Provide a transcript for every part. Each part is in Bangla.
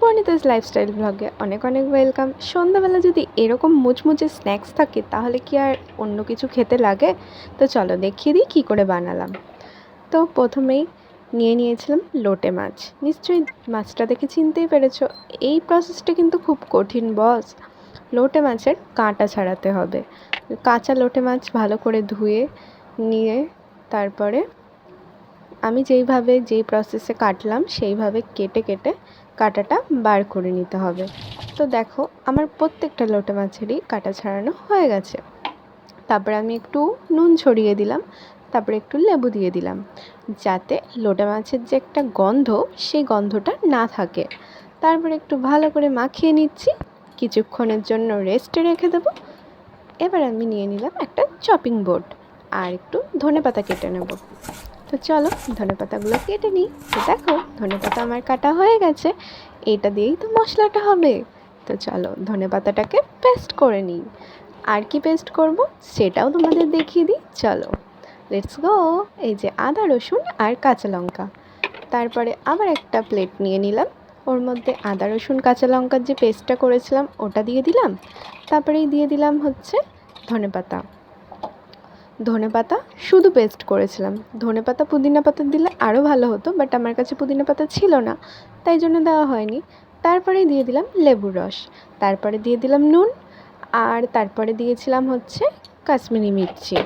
বনিতাস লাইফস্টাইল ব্লগে অনেক অনেক ওয়েলকাম সন্ধ্যাবেলা যদি এরকম মুচমুচে স্ন্যাক্স থাকে, তাহলে কি আর অন্য কিছু খেতে লাগে? তো চলো দেখিয়ে দিই কী করে বানালাম। তো প্রথমেই নিয়ে নিয়েছিলাম লোটে মাছ। নিশ্চয়ই মাছটা দেখে চিনতেই পেরেছ, এই প্রসেসটা কিন্তু খুব কঠিন বস লোটে মাছের কাঁটা ছাড়াতে হবে। কাঁচা লোটে মাছ ভালো করে ধুয়ে, নিয়ে তারপরে আমি যেইভাবে যেই প্রসেসে কাটলাম, সেইভাবে কেটে কেটে কাঁটাটা বার করে নিতে হবে। তো দেখো, আমার প্রত্যেকটা লোটে মাছেরই কাঁটা ছাড়ানো হয়ে গেছে। তারপরে আমি একটু নুন ছড়িয়ে দিলাম, তারপরে একটু লেবু দিয়ে দিলাম, যাতে লোটে মাছের যে একটা গন্ধ, সেই গন্ধটা না থাকে। তারপরে একটু ভালো করে মাখিয়ে নিচ্ছি, কিছুক্ষণের জন্য রেস্টে রেখে দেবো। এবার আমি নিয়ে নিলাম একটা চপিং বোর্ড আর একটু ধনে পাতা কেটে নেব। তো চলো ধনে পাতাগুলো কেটে নিই। তো দেখো, ধনে পাতা আমার কাটা হয়ে গেছে। এটা দিয়েই তো মশলাটা হবে। তো চলো ধনে পাতাটাকে পেস্ট করে নিই। আর কি পেস্ট করব? সেটাও তোমাদের দেখিয়ে দিই। চলো লেটস গো এই যে আদা, রসুন আর কাঁচা লঙ্কা। তারপরে আবার একটা প্লেট নিয়ে নিলাম। ওর মধ্যে আদা, রসুন, কাঁচা লঙ্কার যে পেস্টটা করেছিলাম, ওটা দিয়ে দিলাম। তারপরেই দিয়ে দিলাম হচ্ছে ধনে পাতা। ধনে পাতা শুধু পেস্ট করেছিলাম। ধনে পাতা পুদিনা পাতা দিলে আরও ভালো হতো বাট আমার কাছে পুদিনা পাতা ছিল না, তাই জন্য দেওয়া হয়নি। তারপরে দিয়ে দিলাম লেবুর রস, তারপরে দিয়ে দিলাম নুন, আর তারপরে দিয়েছিলাম হচ্ছে কাশ্মীরি মির্চি।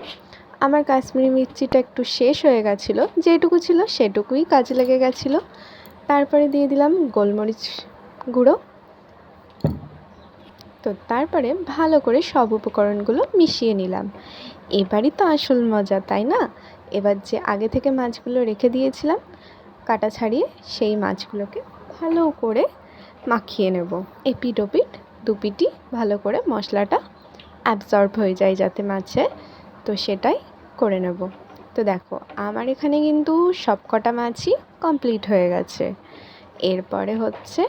আমার কাশ্মীরি মির্চিটা একটু শেষ হয়ে গেছিল, যেটুকু ছিল সেটুকুই কাজে লেগে গেছিল। তারপরে দিয়ে দিলাম গোলমরিচ গুঁড়ো তো তারপরে ভালো করে সব উপকরণগুলো মিশিয়ে নিলাম। এবারই তো আসল মজা, তাই না? এবার যে আগে থেকে মাছগুলো রেখে দিয়েছিলাম, কাটা ছাড়িয়ে সেই মাছগুলোকে ভালো করে মাখিয়ে নেব। এপিট ওপিট দুপিটি ভালো করে মশলাটা অ্যাবজর্ব হয়ে যায় যাতে মাছে, তো সেটাই করে নেব। তো দেখো, আমার এখানে কিন্তু সব কটা মাছই কমপ্লিট হয়ে গেছে। এরপরে হচ্ছে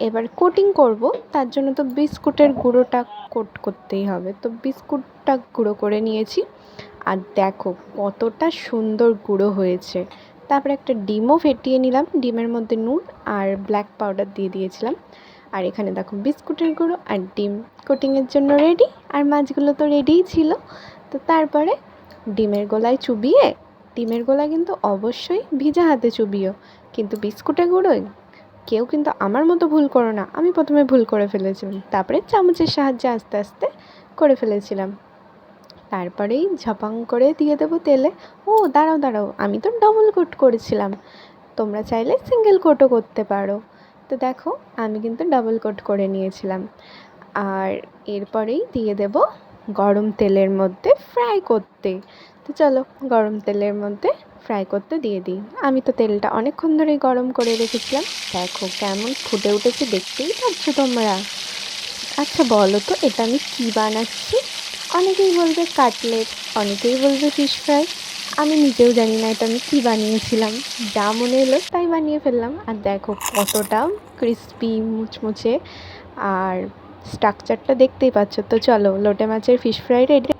এবার কোটিং করব। তার জন্য তো বিস্কুটের গুঁড়োটা কোট করতেই হবে। তো বিস্কুটটা গুঁড়ো করে নিয়েছি। আর দেখো কতটা সুন্দর গুঁড়ো হয়েছে। তারপরে একটা ডিমও ফেটিয়ে নিলাম। ডিমের মধ্যে নুন আর ব্ল্যাক পাউডার দিয়ে দিয়েছিলাম। আর এখানে দেখো বিস্কুটের গুঁড়ো আর ডিম কোটিংয়ের জন্য রেডি আর মাছগুলো তো রেডিই ছিল। তো তারপরে ডিমের গোলায় চুবিয়ে, ডিমের গোলা কিন্তু অবশ্যই ভিজা হাতে চুবিও। কিন্তু বিস্কুটের গুঁড়োয় কেউ কিন্তু আমার মতো ভুল করো না। আমি প্রথমে ভুল করে ফেলেছিলাম। তারপরে চামচের সাহায্যে আস্তে আস্তে করে ফেলেছিলাম। তারপরেই ঝপাং করে দিয়ে দেবো তেলে। ও, দাঁড়াও দাঁড়াও, আমি তো ডবল কোট করেছিলাম। তোমরা চাইলে সিঙ্গেল কোটও করতে পারো। তো দেখো, আমি কিন্তু ডাবল কোট করে নিয়েছিলাম। আর এরপরেই দিয়ে দেব গরম তেলের মধ্যে ফ্রাই করতে। তো চলো, গরম তেলের মধ্যে ফ্রাই করতে দিয়ে দিই। আমি তো তেলটা অনেকক্ষণ ধরেই গরম করে রেখেছিলাম। দেখো কেমন ফুটে উঠেছে দেখতেই পাচ্ছ তোমরা। আচ্ছা বলো তো, এটা আমি কী বানাচ্ছি? অনেকেই বলবে কাটলেট, অনেকেই বলবে ফিশ ফ্রাই আমি নিজেও জানি না এটা আমি কী বানিয়েছিলাম। যা মনে এলো তাই বানিয়ে ফেললাম। আর দেখো কতটা ক্রিস্পি মুচমুচে। আর স্ট্রাকচারটা দেখতেই পাচ্ছ। তো চলো, লোটে মাছের ফিশ ফ্রাই রেডি